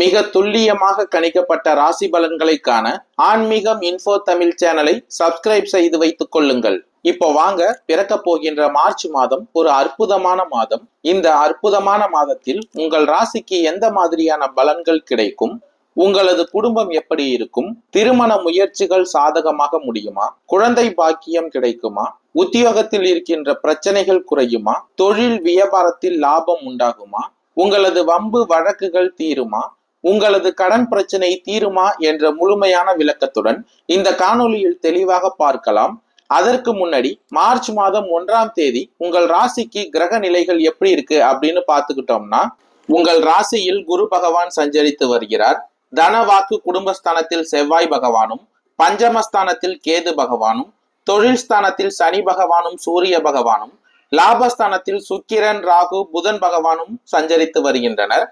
மிக துல்லியமாக கணிக்கப்பட்ட ராசி பலன்களை காண ஆன்மீகம் இன்ஃபோ தமிழ் சேனலை சப்ஸ்கிரைப் செய்து வைத்துக் கொள்ளுங்கள். இப்போ வாங்க பிறக்க போகின்ற மார்ச் மாதம் ஒரு அற்புதமான மாதம். இந்த அற்புதமான மாதத்தில் உங்கள் ராசிக்கு எந்த மாதிரியான பலன்கள் கிடைக்கும்? உங்களது குடும்பம் எப்படி இருக்கும்? திருமண முயற்சிகள் சாதகமாக முடியுமா? குழந்தை பாக்கியம் கிடைக்குமா? உத்தியோகத்தில் இருக்கின்ற பிரச்சனைகள் குறையுமா? தொழில் வியாபாரத்தில் லாபம் உண்டாகுமா? உங்களது வம்பு வழக்குகள் தீருமா? உங்களது கடன் பிரச்சனை தீருமா என்ற முழுமையான விளக்கத்துடன் இந்த காணொலியில் தெளிவாக பார்க்கலாம். அதற்கு முன்னாடி மார்ச் மாதம் ஒன்றாம் தேதி உங்கள் ராசிக்கு கிரக நிலைகள் எப்படி இருக்கு அப்படின்னு பார்த்துக்கிட்டோம்னா உங்கள் ராசியில் குரு பகவான் சஞ்சரித்து வருகிறார். தனவாக்கு குடும்பஸ்தானத்தில் செவ்வாய் பகவானும் பஞ்சமஸ்தானத்தில் கேது பகவானும் தொழில் ஸ்தானத்தில் சனி பகவானும் சூரிய பகவானும் லாபஸ்தானத்தில் சுக்கிரன் ராகு புதன் பகவானும் சஞ்சரித்து வருகின்றனர்.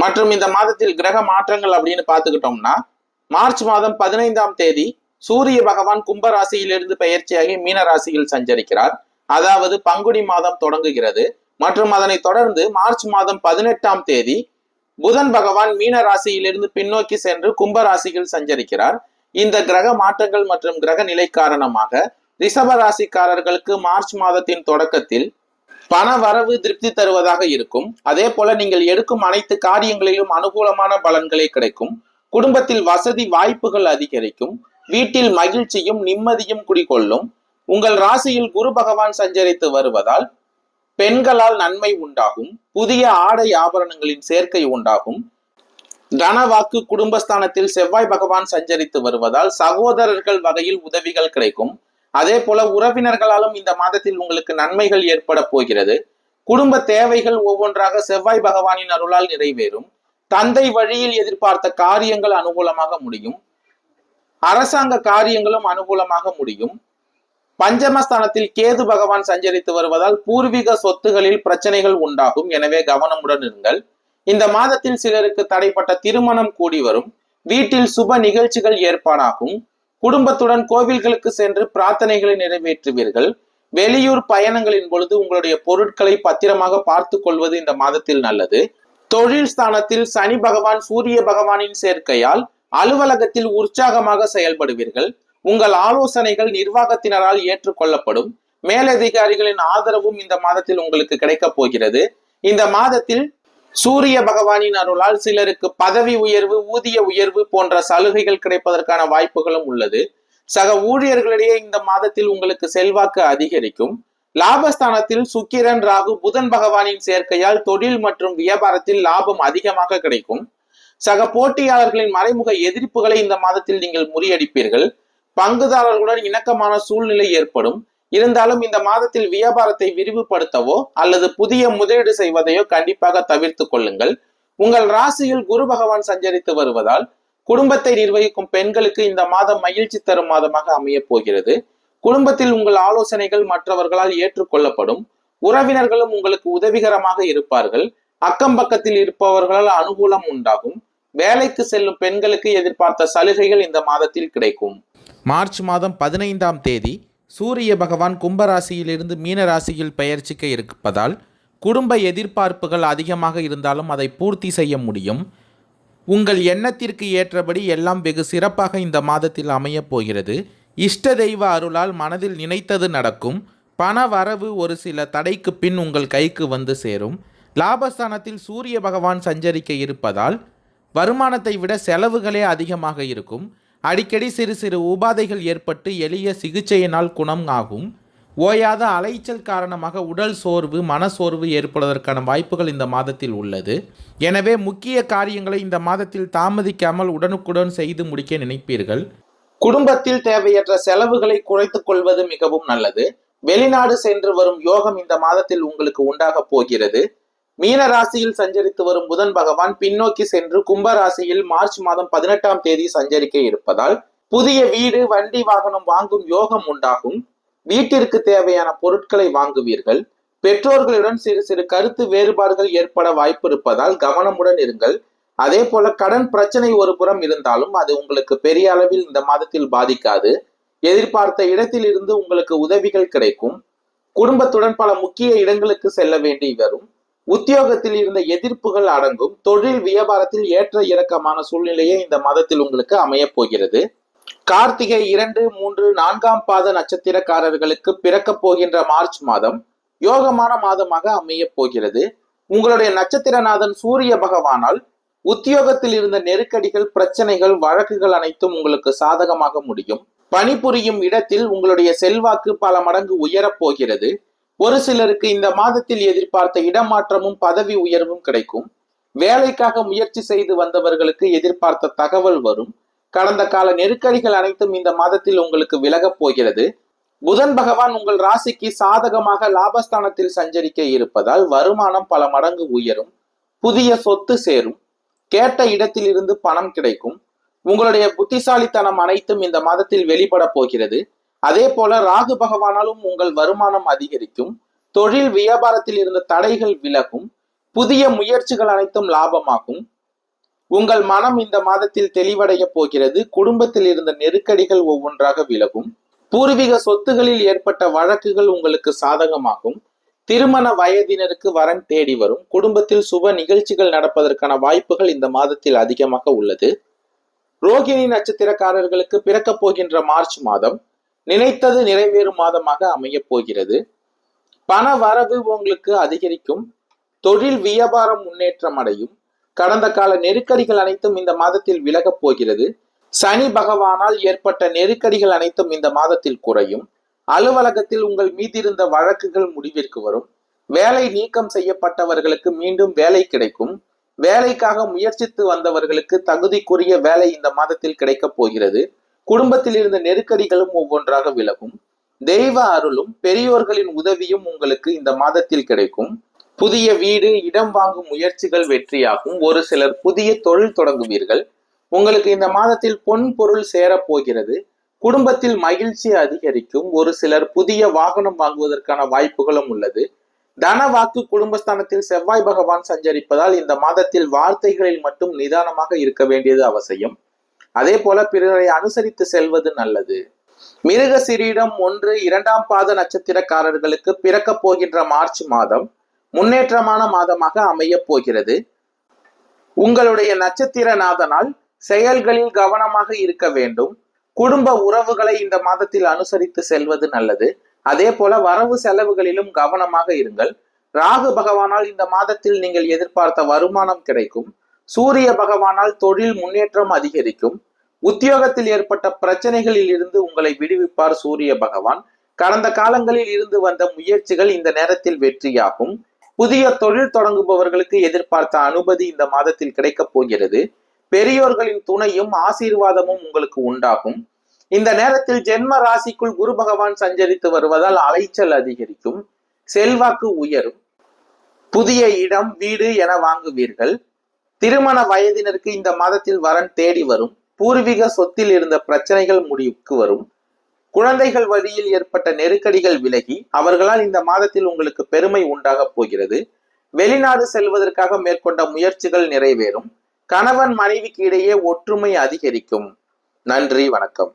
மற்றும் இந்த மாதத்தில் கிரக மாற்றங்கள் அப்படின்னு பார்த்துக்கிட்டோம்னா மார்ச் மாதம் பதினைந்தாம் தேதி சூரிய பகவான் கும்ப ராசியிலிருந்து பெயர்ச்சியாகி மீன ராசியில் சஞ்சரிக்கிறார். அதாவது பங்குனி மாதம் தொடங்குகிறது. மற்றும் அதனை தொடர்ந்து மார்ச் மாதம் பதினெட்டாம் தேதி புதன் பகவான் மீன ராசியிலிருந்து பின்னோக்கி சென்று கும்ப ராசியில் சஞ்சரிக்கிறார். இந்த கிரக மாற்றங்கள் மற்றும் கிரக நிலை காரணமாக ரிஷப ராசிக்காரர்களுக்கு மார்ச் மாதத்தின் தொடக்கத்தில் பண வரவு திருப்தி தருவதாக இருக்கும். அதே போல நீங்கள் எடுக்கும் அனைத்து காரியங்களிலும் அனுகூலமான பலன்களே கிடைக்கும். குடும்பத்தில் வசதி வாய்ப்புகள் அதிகரிக்கும். வீட்டில் மகிழ்ச்சியும் நிம்மதியும் குடிகொள்ளும். உங்கள் ராசியில் குரு பகவான் சஞ்சரித்து வருவதால் பெண்களால் நன்மை உண்டாகும். புதிய ஆடை ஆபரணங்களின் சேர்க்கை உண்டாகும். தனவாக்கு குடும்பஸ்தானத்தில் செவ்வாய் பகவான் சஞ்சரித்து வருவதால் சகோதரர்கள் வகையில் உதவிகள் கிடைக்கும். அதே போல உறவினர்களாலும் இந்த மாதத்தில் உங்களுக்கு நன்மைகள் ஏற்பட போகிறது. குடும்ப தேவைகள் ஒவ்வொன்றாக செவ்வாய் பகவானின் அருளால் நிறைவேறும். தந்தை வழியில் எதிர்பார்த்த காரியங்கள் அனுகூலமாக முடியும். அரசாங்க காரியங்களும் அனுகூலமாக முடியும். பஞ்சமஸ்தானத்தில் கேது பகவான் சஞ்சரித்து வருவதால் பூர்வீக சொத்துகளில் பிரச்சனைகள் உண்டாகும். எனவே கவனமுடன் இருங்கள். இந்த மாதத்தில் சிலருக்கு தடைப்பட்ட திருமணம் கூடி வரும். வீட்டில் சுப நிகழ்ச்சிகள் ஏற்பாடாகும். குடும்பத்துடன் கோவில்களுக்கு சென்று பிரார்த்தனைகளை நிறைவேற்றுவீர்கள். வெளியூர் பயணங்களின் பொழுது உங்களுடைய பொருட்களை பத்திரமாக பார்த்து கொள்வது இந்த மாதத்தில் நல்லது. தொழில் ஸ்தானத்தில் சனி பகவான் சூரிய பகவானின் சேர்க்கையால் அலுவலகத்தில் உற்சாகமாக செயல்படுவீர்கள். உங்கள் ஆலோசனைகள் நிர்வாகத்தினரால் ஏற்றுக்கொள்ளப்படும். மேலதிகாரிகளின் ஆதரவும் இந்த மாதத்தில் உங்களுக்கு கிடைக்கப் போகிறது. இந்த மாதத்தில் சூரிய பகவானின் அருளால் சிலருக்கு பதவி உயர்வு ஊதிய உயர்வு போன்ற சலுகைகள் கிடைப்பதற்கான வாய்ப்புகளும் உள்ளது. சக ஊழியர்களிடையே இந்த மாதத்தில் உங்களுக்கு செல்வாக்கு அதிகரிக்கும். லாபஸ்தானத்தில் சுக்கிரன் ராகு புதன் பகவானின் சேர்க்கையால் தொழில் மற்றும் வியாபாரத்தில் லாபம் அதிகமாக கிடைக்கும். சக போட்டியாளர்களின் மறைமுக எதிர்ப்புகளை இந்த மாதத்தில் நீங்கள் முறியடிப்பீர்கள். பங்குதாரர்களுடன் இணக்கமான சூழ்நிலை ஏற்படும். இருந்தாலும் இந்த மாதத்தில் வியாபாரத்தை விரிவுபடுத்தவோ அல்லது புதிய முதலீடு செய்வதையோ கண்டிப்பாக தவிர்த்து கொள்ளுங்கள். உங்கள் ராசியில் குரு பகவான் சஞ்சரித்து வருவதால் குடும்பத்தை நிர்வகிக்கும் பெண்களுக்கு இந்த மாதம் மகிழ்ச்சி தரும் மாதமாக அமைய போகிறது. குடும்பத்தில் உங்கள் ஆலோசனைகள் மற்றவர்களால் ஏற்றுக்கொள்ளப்படும். உறவினர்களும் உங்களுக்கு உதவிகரமாக இருப்பார்கள். அக்கம் பக்கத்தில் இருப்பவர்களால் அனுகூலம் உண்டாகும். வேலைக்கு செல்லும் பெண்களுக்கு எதிர்பார்த்த சலுகைகள் இந்த மாதத்தில் கிடைக்கும். மார்ச் மாதம் பதினைந்தாம் தேதி சூரிய பகவான் கும்பராசியிலிருந்து மீன ராசியில் பெயர்ச்சிக்க இருப்பதால் குடும்ப எதிர்பார்ப்புகள் அதிகமாக இருந்தாலும் அதை பூர்த்தி செய்ய முடியும். உங்கள் எண்ணத்திற்கு ஏற்றபடி எல்லாம் வெகு சிறப்பாக இந்த மாதத்தில் அமையப் போகிறது. இஷ்ட தெய்வ அருளால் மனதில் நினைத்தது நடக்கும். பண வரவு ஒரு சில தடைக்கு பின் உங்கள் கைக்கு வந்து சேரும். லாபஸ்தானத்தில் சூரிய பகவான் சஞ்சரிக்க இருப்பதால் வருமானத்தை விட செலவுகளே அதிகமாக இருக்கும். அடிக்கடி சிறு சிறு உபாதைகள் ஏற்பட்டு எளிய சிகிச்சையினால் குணம் ஆகும். ஓயாத அலைச்சல் காரணமாக உடல் சோர்வு மனசோர்வு ஏற்படுவதற்கான வாய்ப்புகள் இந்த மாதத்தில் உள்ளது. எனவே முக்கிய காரியங்களை இந்த மாதத்தில் தாமதிக்காமல் உடனுக்குடன் செய்து முடிக்க நினைப்பீர்கள். குடும்பத்தில் தேவையற்ற செலவுகளை குறைத்துக் கொள்வது மிகவும் நல்லது. வெளிநாடு சென்று வரும் யோகம் இந்த மாதத்தில் உங்களுக்கு உண்டாக போகிறது. மீன ராசியில் சஞ்சரித்து வரும் புதன் பகவான் பின்னோக்கி சென்று கும்ப ராசியில் மார்ச் மாதம் பதினெட்டாம் தேதி சஞ்சரிக்க இருப்பதால் புதிய வீடு வண்டி வாகனம் வாங்கும் யோகம் உண்டாகும். வீட்டிற்கு தேவையான பொருட்களை வாங்குவீர்கள். பெற்றோர்களுடன் சிறு சிறு கருத்து வேறுபாடுகள் ஏற்பட வாய்ப்பு இருப்பதால் கவனமுடன் இருங்கள். அதே போல கடன் பிரச்சனை ஒரு புறம் இருந்தாலும் அது உங்களுக்கு பெரிய அளவில் இந்த மாதத்தில் பாதிக்காது. எதிர்பார்த்த இடத்தில் இருந்து உங்களுக்கு உதவிகள் கிடைக்கும். குடும்பத்துடன் பல முக்கிய இடங்களுக்கு செல்ல வேண்டி வரும். உத்தியோகத்தில் இருந்த எதிர்ப்புகள் அடங்கும். தொழில் வியாபாரத்தில் ஏற்ற இறக்கமான சூழ்நிலையே இந்த மாதத்தில் உங்களுக்கு அமைய போகிறது. கார்த்திகை இரண்டு மூன்று நான்காம் பாத நட்சத்திரக்காரர்களுக்கு பிறக்கப் போகின்ற மார்ச் மாதம் யோகமான மாதமாக அமையப் போகிறது. உங்களுடைய நட்சத்திரநாதன் சூரிய பகவானால் உத்தியோகத்தில் இருந்த நெருக்கடிகள் பிரச்சனைகள் வழக்குகள் அனைத்தும் உங்களுக்கு சாதகமாக முடியும். பணிபுரியும் இடத்தில் உங்களுடைய செல்வாக்கு பல மடங்கு உயரப் போகிறது. ஒரு சிலருக்கு இந்த மாதத்தில் எதிர்பார்த்த இடமாற்றமும் பதவி உயர்வும் கிடைக்கும். வேலைக்காக முயற்சி செய்து வந்தவர்களுக்கு எதிர்பார்த்த தகவல் வரும். கடந்த கால நெருக்கடிகள் அனைத்தும் இந்த மாதத்தில் உங்களுக்கு விலகப் போகிறது. புதன் பகவான் உங்கள் ராசிக்கு சாதகமாக லாபஸ்தானத்தில் சஞ்சரிக்க இருப்பதால் வருமானம் பல மடங்கு உயரும். புதிய சொத்து சேரும். கேட்ட இடத்தில் இருந்து பணம் கிடைக்கும். உங்களுடைய புத்திசாலித்தனம் அனைத்தும் இந்த மாதத்தில் வெளிப்பட போகிறது. அதே போல ராகு பகவானாலும் உங்கள் வருமானம் அதிகரிக்கும் தொழில் வியாபாரத்தில் இருந்த தடைகள் விலகும் புதிய முயற்சிகள் அனைத்தும் லாபமாகும். உங்கள் மனம் இந்த மாதத்தில் தெளிவடைய போகிறது குடும்பத்தில் இருந்த நெருக்கடிகள் ஒவ்வொன்றாக விலகும் பூர்வீக சொத்துகளில் ஏற்பட்ட வழக்குகள் உங்களுக்கு சாதகமாகும் திருமண வயதினருக்கு வரன் தேடி வரும் குடும்பத்தில் சுப நிகழ்ச்சிகள் நடப்பதற்கான வாய்ப்புகள் இந்த மாதத்தில் அதிகமாக உள்ளது. ரோகிணி நட்சத்திரக்காரர்களுக்கு பிறக்கப் போகின்ற மார்ச் மாதம் நினைத்தது நிறைவேறும் மாதமாக அமையப் போகிறது. பண வரவு உங்களுக்கு அதிகரிக்கும். தொழில் வியாபாரம் முன்னேற்றம் அடையும். கடந்த கால நெருக்கடிகள் அனைத்தும் இந்த மாதத்தில் விலகப் போகிறது. சனி பகவானால் ஏற்பட்ட நெருக்கடிகள் அனைத்தும் இந்த மாதத்தில் குறையும். அலுவலகத்தில் உங்கள் மீதிருந்த வழக்குகள் முடிவிற்கு வரும். வேலை நீக்கம் செய்யப்பட்டவர்களுக்கு மீண்டும் வேலை கிடைக்கும். வேலைக்காக முயற்சித்து வந்தவர்களுக்கு தகுதிக்குரிய வேலை இந்த மாதத்தில் கிடைக்கப் போகிறது. குடும்பத்தில் இருந்த நெருக்கடிகளும் ஒவ்வொன்றாக விலகும். தெய்வ அருளும் பெரியோர்களின் உதவியும் உங்களுக்கு இந்த மாதத்தில் கிடைக்கும். புதிய வீடு இடம் வாங்கும் முயற்சிகள் வெற்றியாகும். ஒரு சிலர் புதிய தொழில் தொடங்குவீர்கள். உங்களுக்கு இந்த மாதத்தில் பொன் பொருள் சேரப் போகிறது. குடும்பத்தில் மகிழ்ச்சி அதிகரிக்கும். ஒரு சிலர் புதிய வாகனம் வாங்குவதற்கான வாய்ப்புகளும் உள்ளது. தன வாக்கு குடும்பஸ்தானத்தில் செவ்வாய் பகவான் சஞ்சரிப்பதால் இந்த மாதத்தில் வார்த்தைகளில் மட்டும் நிதானமாக இருக்க வேண்டியது அவசியம். அதே போல பிறரை அனுசரித்து செல்வது நல்லது. மிருக சிரீடம் ஒன்று இரண்டாம் பாத நட்சத்திரக்காரர்களுக்கு பிறக்கப் போகின்ற மார்ச் மாதம் முன்னேற்றமான மாதமாக அமைய போகிறது. உங்களுடைய நட்சத்திரநாதனால் செயல்களில் கவனமாக இருக்க வேண்டும். குடும்ப உறவுகளை இந்த மாதத்தில் அனுசரித்து செல்வது நல்லது. அதே போல வரவு செலவுகளிலும் கவனமாக இருங்கள். ராகு பகவானால் இந்த மாதத்தில் நீங்கள் எதிர்பார்த்த வருமானம் கிடைக்கும். சூரிய பகவானால் தொழில் முன்னேற்றம் அதிகரிக்கும். உத்தியோகத்தில் ஏற்பட்ட பிரச்சனைகளில் இருந்து உங்களை விடுவிப்பார் சூரிய பகவான். கடந்த காலங்களில் இருந்து வந்த முயற்சிகள் இந்த நேரத்தில் வெற்றியாகும். புதிய தொழில் தொடங்குபவர்களுக்கு எதிர்பார்த்த அனுமதி இந்த மாதத்தில் கிடைக்கப் போகிறது. பெரியோர்களின் துணையும் ஆசீர்வாதமும் உங்களுக்கு உண்டாகும். இந்த நேரத்தில் ஜென்ம ராசிக்குள் குரு பகவான் சஞ்சரித்து வருவதால் அலைச்சல் அதிகரிக்கும். செல்வாக்கு உயரும். புதிய இடம் வீடு என வாங்குவீர்கள். திருமண வயதினருக்கு இந்த மாதத்தில் வரன் தேடி வரும். பூர்வீக சொத்தில் இருந்த பிரச்சனைகள் முடிவுக்கு வரும். குழந்தைகள் வழியில் ஏற்பட்ட நெருக்கடிகள் விலகி அவர்களால் இந்த மாதத்தில் உங்களுக்கு பெருமை உண்டாக போகிறது. வெளிநாடு செல்வதற்காக மேற்கொண்ட முயற்சிகள் நிறைவேறும். கணவன் மனைவிக்கு இடையே ஒற்றுமை அதிகரிக்கும். நன்றி வணக்கம்.